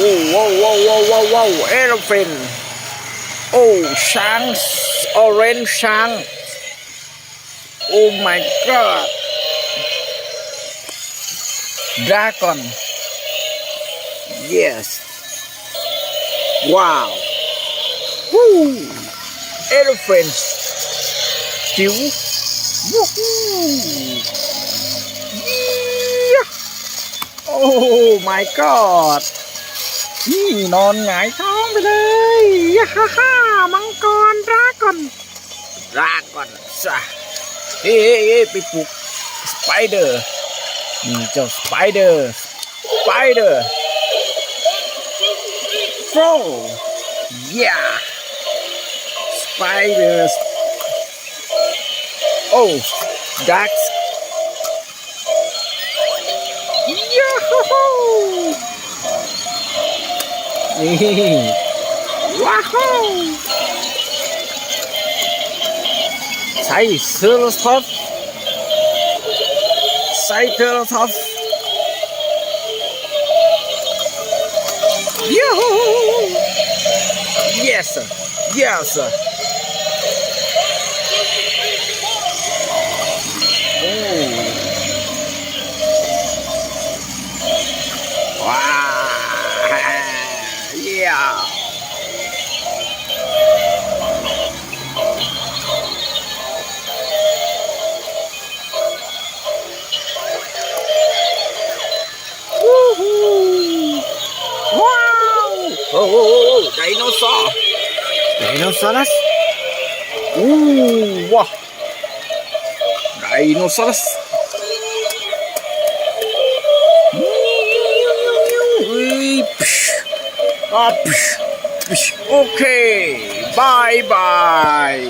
Oh, wow, wow, wow, wow, wow, elephant. Oh, shanks, orange shanks. Oh my god. Dragon. Yes. Wow. Woo. Elephant. Stew. Woohoo. Yeah. Oh my god. นี่นอนหงายท้องไปเลยย่าฮ่าฮ่ามังกรดราก่อนดราก่อนซะเฮ้เฮ้เฮ้ไปปลุกสไปเดอร์นี่เจ้าสไปเดอร์สไปเดอร์โฟย่าสไปเดอร์โอ้ดักยาฮูฮู นี่ว้าวใส่เซอร์ลท็อปใส่เซอร์ลท็อปยูฮู yes sir yes Uau! Oh, oh, oh, daí não! Daí não só nas... Uh, ó! Daí não só nas... Ah, psh, psh. Okay, bye-bye.